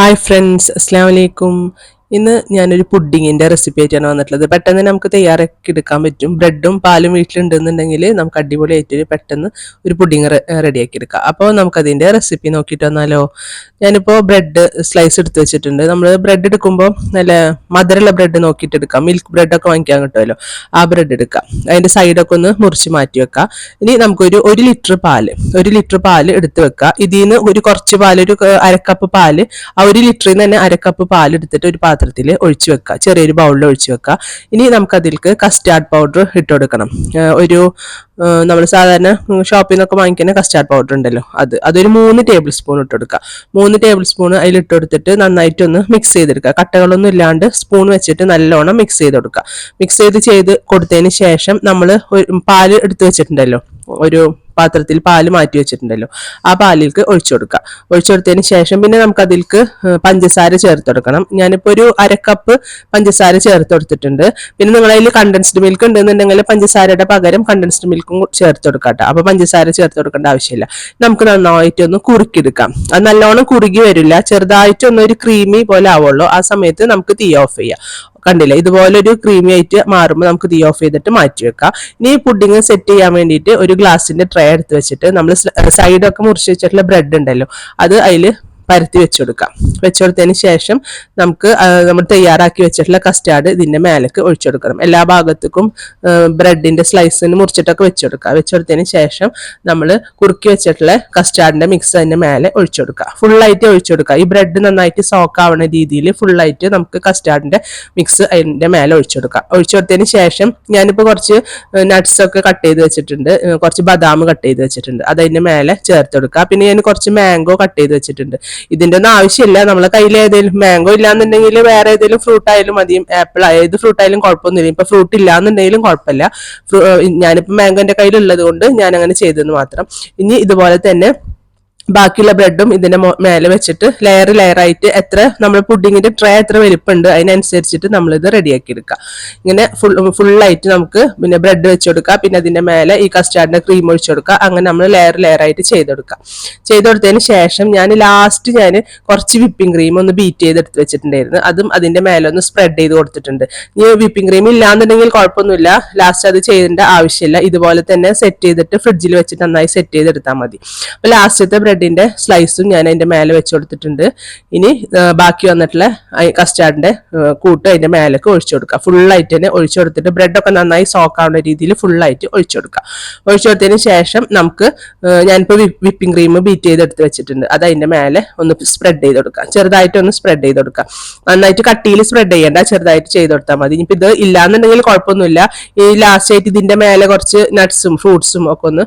Hi friends അസ്സാം വലൈക്കും ഇന്ന് ഞാനൊരു പുഡിങ്ങിന്റെ റെസിപ്പി ആയിട്ടാണ് വന്നിട്ടുള്ളത്. പെട്ടെന്ന് നമുക്ക് തയ്യാറാക്കി എടുക്കാൻ പറ്റും. ബ്രെഡും പാലും വീട്ടിലുണ്ടെന്നുണ്ടെങ്കിൽ നമുക്ക് അടിപൊളി അടിപൊളിയായിട്ട് പെട്ടെന്ന് ഒരു പുഡിങ് റെഡിയാക്കി എടുക്കാം. അപ്പോൾ നമുക്കതിന്റെ റെസിപ്പി നോക്കിയിട്ട് വന്നാലോ? ഞാനിപ്പോൾ ബ്രെഡ് സ്ലൈസ് എടുത്ത് വെച്ചിട്ടുണ്ട്. നമ്മൾ ബ്രെഡ് എടുക്കുമ്പോൾ നല്ല മധുരമുള്ള ബ്രെഡ് നോക്കിയിട്ട് എടുക്കാം. മിൽക്ക് ബ്രെഡൊക്കെ വാങ്ങിക്കാൻ കിട്ടുമല്ലോ. ആ ബ്രെഡ് എടുക്കാം. അതിന്റെ സൈഡൊക്കെ ഒന്ന് മുറിച്ച് മാറ്റി വെക്കാം. ഇനി നമുക്കൊരു ഒരു ലിറ്റർ പാൽ ഒരു ലിറ്റർ പാൽ എടുത്ത് വെക്കുക ഇതിൽ നിന്ന് ഒരു കുറച്ച് പാൽ ഒരു അരക്കപ്പ് പാൽ ആ ഒരു ലിറ്ററിൽ നിന്ന് തന്നെ അരക്കപ്പ് പാൽ എടുത്തിട്ട് ഒരു പാത്രത്തിൽ ഒഴിച്ചു വെക്കുക. ചെറിയൊരു ബൗളിൽ ഒഴിച്ചു വെക്കുക. ഇനി നമുക്കതിലേക്ക് കസ്റ്റാർഡ് പൗഡർ ഇട്ട് കൊടുക്കണം. ഒരു നമ്മൾ സാധാരണ ഷോപ്പിൽ നിന്നൊക്കെ വാങ്ങിക്കുന്ന കസ്റ്റാർഡ് പൗഡർ ഉണ്ടല്ലോ. അത് അതൊരു മൂന്ന് ടേബിൾ സ്പൂൺ ഇട്ട് കൊടുക്കുക. മൂന്ന് ടേബിൾ സ്പൂൺ അതിൽ ഇട്ട് കൊടുത്തിട്ട് നന്നായിട്ടൊന്ന് മിക്സ് ചെയ്തെടുക്കുക. കട്ടകളൊന്നും ഇല്ലാണ്ട് സ്പൂൺ വെച്ചിട്ട് നല്ലോണം മിക്സ് ചെയ്ത് കൊടുക്കുക. മിക്സ് ചെയ്ത് ചെയ്ത് കൊടുത്തതിന് ശേഷം നമ്മൾ പാൽ എടുത്ത് വെച്ചിട്ടുണ്ടല്ലോ. ഒരു പാത്രത്തിൽ പാൽ മാറ്റി വെച്ചിട്ടുണ്ടല്ലോ. ആ പാലിലേക്ക് ഒഴിച്ചു കൊടുക്കുക. ഒഴിച്ചു കൊടുത്തതിന് ശേഷം പിന്നെ നമുക്ക് അതിൽക്ക് പഞ്ചസാര ചേർത്ത് കൊടുക്കണം. ഞാനിപ്പോൾ ഒരു അരക്കപ്പ് പഞ്ചസാര ചേർത്ത് കൊടുത്തിട്ടുണ്ട്. പിന്നെ നിങ്ങൾ അതിൽ കണ്ടൻസ്ഡ് മിൽക്ക് ഉണ്ടെന്നുണ്ടെങ്കിൽ പഞ്ചസാരയുടെ പകരം കണ്ടൻസ്ഡ് മിൽക്കും ചേർത്ത് കൊടുക്കാം അപ്പോൾ പഞ്ചസാര ചേർത്ത് കൊടുക്കേണ്ട ആവശ്യമില്ല. നമുക്ക് നന്നായിട്ട് ഒന്ന് കുറുക്കിയെടുക്കാം. അത് നല്ലോണം കുറുകി വരില്ല. ചെറുതായിട്ട് ഒന്ന് ഒരു ക്രീമി പോലെ ആവുള്ളൂ. ആ സമയത്ത് നമുക്ക് തീ ഓഫ് ചെയ്യാം. കണ്ടില്ല? ഇതുപോലൊരു ക്രീമി ആയിട്ട് മാറുമ്പോൾ നമുക്ക് തീ ഓഫ് ചെയ്തിട്ട് മാറ്റി വെക്കാം. ഇനി പുഡിങ് സെറ്റ് ചെയ്യാൻ വേണ്ടിയിട്ട് ഒരു ഗ്ലാസിന്റെ ട്രേ എടുത്ത് വെച്ചിട്ട് നമ്മൾ സൈഡൊക്കെ മുറിച്ച് വെച്ചിട്ടുള്ള ബ്രെഡ് ഉണ്ടല്ലോ അത് അതിൽ പരത്തി വെച്ചുകൊടുക്കാം വെച്ചുകൊടുത്തതിന് ശേഷം നമുക്ക് നമ്മൾ തയ്യാറാക്കി വെച്ചിട്ടുള്ള കസ്റ്റാർഡ് ഇതിന്റെ മേലേക്ക് ഒഴിച്ചെടുക്കണം. എല്ലാ ഭാഗത്തേക്കും ബ്രെഡിന്റെ സ്ലൈസിന് മുറിച്ചിട്ടൊക്കെ വെച്ചുകൊടുക്കുക വെച്ചെടുത്തതിന് ശേഷം നമ്മൾ കുറുക്കി വെച്ചിട്ടുള്ള കസ്റ്റാർഡിന്റെ മിക്സ് അതിന്റെ മേലെ ഒഴിച്ചെടുക്കുക. ഫുള്ളായിട്ട് ഒഴിച്ചെടുക്കുക. ഈ ബ്രെഡ് നന്നായിട്ട് സോക്ക് ആവുന്ന രീതിയിൽ ഫുള്ളായിട്ട് നമുക്ക് കസ്റ്റാർഡിന്റെ മിക്സ് അതിന്റെ മേലെ ഒഴിച്ചെടുക്കാം ഒഴിച്ചെടുത്തതിന് ശേഷം ഞാനിപ്പോൾ കുറച്ച് നട്ട്സൊക്കെ കട്ട് ചെയ്ത് വെച്ചിട്ടുണ്ട്. കുറച്ച് ബദാം കട്ട് ചെയ്ത് വെച്ചിട്ടുണ്ട്. അതതിന്റെ മേലെ ചേർത്ത് കൊടുക്കുക പിന്നെ ഞാൻ കുറച്ച് മാംഗോ കട്ട് ചെയ്ത് വെച്ചിട്ടുണ്ട്. ഇതിന്റെ ഒന്നും ആവശ്യമില്ല. നമ്മളെ കയ്യിൽ ഏതെങ്കിലും മാംഗോ ഇല്ലാന്നുണ്ടെങ്കിൽ വേറെ ഏതെങ്കിലും ഫ്രൂട്ട് ആയാലും മതി. ആപ്പിൾ ഏത് ഫ്രൂട്ട് ആയാലും കുഴപ്പമൊന്നുമില്ല. ഇപ്പൊ ഫ്രൂട്ട് ഇല്ലാന്നുണ്ടെങ്കിലും കുഴപ്പമില്ല. ഞാനിപ്പോ മാംഗോന്റെ കയ്യിലുള്ളത് കൊണ്ട് ഞാൻ അങ്ങനെ ചെയ്തെന്ന് മാത്രം. ഇനി ഇതുപോലെ തന്നെ ബാക്കിയുള്ള ബ്രെഡും ഇതിന്റെ മേലെ വെച്ചിട്ട് ലെയർ ലെയറായിട്ട് എത്ര നമ്മൾ പുഡിങ്ങിന്റെ ട്രേ എത്ര വലിപ്പമുണ്ട് അതിനനുസരിച്ചിട്ട് നമ്മൾ ഇത് റെഡിയാക്കി എടുക്കുക ഇങ്ങനെ ഫുൾ ഫുള്ളായിട്ട് നമുക്ക് പിന്നെ ബ്രെഡ് വെച്ച് കൊടുക്കുക പിന്നെ അതിന്റെ മേലെ ഈ കസ്റ്റാർഡിന്റെ ക്രീം ഒഴിച്ചു കൊടുക്കുക അങ്ങനെ നമ്മൾ ലെയർ ആയിട്ട് ചെയ്തെടുക്കുക ചെയ്തെടുത്തതിന് ശേഷം ഞാൻ ലാസ്റ്റ് ഞാൻ കുറച്ച് വിപ്പിംഗ് ക്രീം ഒന്ന് ബീറ്റ് ചെയ്തെടുത്ത് വെച്ചിട്ടുണ്ടായിരുന്നു. അതും അതിന്റെ മേലെ ഒന്ന് സ്പ്രെഡ് ചെയ്ത് കൊടുത്തിട്ടുണ്ട്. ഇനി വിപ്പിംഗ് ക്രീം ഇല്ലാന്നുണ്ടെങ്കിൽ കുഴപ്പമൊന്നുമില്ല. ലാസ്റ്റ് അത് ചെയ്യേണ്ട ആവശ്യമില്ല. ഇതുപോലെ തന്നെ സെറ്റ് ചെയ്തിട്ട് ഫ്രിഡ്ജിൽ വെച്ചിട്ട് നന്നായി സെറ്റ് ചെയ്തെടുത്താൽ മതി. അപ്പൊ ലാസ്റ്റത്തെ ബ്രെഡ് ബ്രെഡിന്റെ സ്ലൈസും ഞാൻ അതിന്റെ മേലെ വെച്ച് കൊടുത്തിട്ടുണ്ട്. ഇനി ബാക്കി വന്നിട്ടുള്ള കസ്റ്റാർഡിന്റെ കൂട്ട് അതിന്റെ മേലേക്ക് ഒഴിച്ചു കൊടുക്കുക. ഫുള്ളായിട്ട് തന്നെ ഒഴിച്ചു കൊടുത്തിട്ട് ബ്രെഡൊക്കെ നന്നായി സോക്കാവുന്ന രീതിയിൽ ഫുള്ളായിട്ട് ഒഴിച്ചു കൊടുക്കുക. ഒഴിച്ചു കൊടുത്തതിന് ശേഷം നമുക്ക് ഞാനിപ്പോൾ വിപ്പിംഗ് ക്രീം ബീറ്റ് ചെയ്തെടുത്ത് വെച്ചിട്ടുണ്ട്. അത് അതിന്റെ മേലെ ഒന്ന് സ്പ്രെഡ് ചെയ്ത് കൊടുക്കുക. ചെറുതായിട്ട് ഒന്ന് സ്പ്രെഡ് ചെയ്ത് കൊടുക്കുക. നന്നായിട്ട് കട്ടിയിൽ സ്പ്രെഡ് ചെയ്യേണ്ട. ചെറുതായിട്ട് ചെയ്ത് കൊടുത്താൽ മതി. ഇനിയിപ്പോൾ ഇത് ഇല്ലാന്നുണ്ടെങ്കിൽ കുഴപ്പമൊന്നുമില്ല. ഈ ലാസ്റ്റ് ആയിട്ട് ഇതിന്റെ മേലെ കുറച്ച് നട്ട്സും ഫ്രൂട്ട്സും ഒക്കെ ഒന്ന്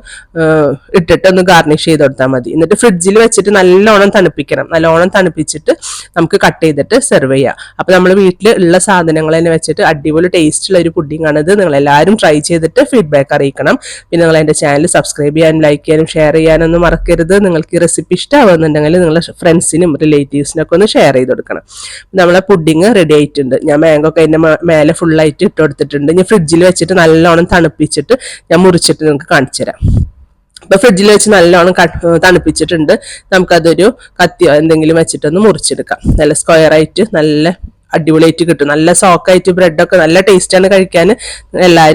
ഇട്ടിട്ട് ഒന്ന് ഗാർണിഷ് ചെയ്ത് കൊടുത്താൽ മതി. എന്നിട്ട് ഫ്രിഡ്ജിൽ വെച്ചിട്ട് നല്ലോണം തണുപ്പിക്കണം. നല്ലോണം തണുപ്പിച്ചിട്ട് നമുക്ക് കട്ട് ചെയ്തിട്ട് സെർവ് ചെയ്യാം. അപ്പൊ നമ്മൾ വീട്ടിൽ ഉള്ള സാധനങ്ങൾ തന്നെ വെച്ചിട്ട് അടിപൊളി ടേസ്റ്റ് ഉള്ള ഒരു പുഡിംഗ് ആണിത് നിങ്ങൾ എല്ലാവരും ട്രൈ ചെയ്തിട്ട് ഫീഡ്ബാക്ക് അറിയിക്കണം. പിന്നെ നിങ്ങൾ എന്റെ ചാനൽ സബ്സ്ക്രൈബ് ചെയ്യാനും ലൈക്ക് ചെയ്യാനും ഷെയർ ചെയ്യാനൊന്നും മറക്കരുത്. നിങ്ങൾക്ക് ഈ റെസിപ്പി ഇഷ്ടമാവുന്നുണ്ടെങ്കിൽ നിങ്ങളുടെ ഫ്രണ്ട്സിനും റിലേറ്റീവ്സിനൊക്കെ ഒന്ന് ഷെയർ ചെയ്ത് കൊടുക്കണം. നമ്മളെ പുഡിങ് റെഡി ആയിട്ടുണ്ട്. ഞാൻ മാംഗോ ഒക്കെ അതിന്റെ മേലെ ഫുള്ളായിട്ട് ഇട്ട് കൊടുത്തിട്ടുണ്ട്. ഞാൻ ഫ്രിഡ്ജിൽ വെച്ചിട്ട് നല്ലോണം തണുപ്പിച്ചിട്ട് ഞാൻ മുറിച്ചിട്ട് നിങ്ങൾക്ക് കാണിച്ചു തരാം ഇപ്പൊ ഫ്രിഡ്ജിൽ വെച്ച് നല്ലോണം തണുപ്പിച്ചിട്ടുണ്ട്. നമുക്കതൊരു കത്തിയോ എന്തെങ്കിലും വെച്ചിട്ടൊന്ന് മുറിച്ചെടുക്കാം. നല്ല സ്ക്വയർ ആയിട്ട് നല്ല അടിപൊളിയായിട്ട് കിട്ടും. നല്ല സോക്കായിട്ട് ബ്രെഡൊക്കെ നല്ല ടേസ്റ്റാണ് കഴിക്കാൻ. എല്ലാവരും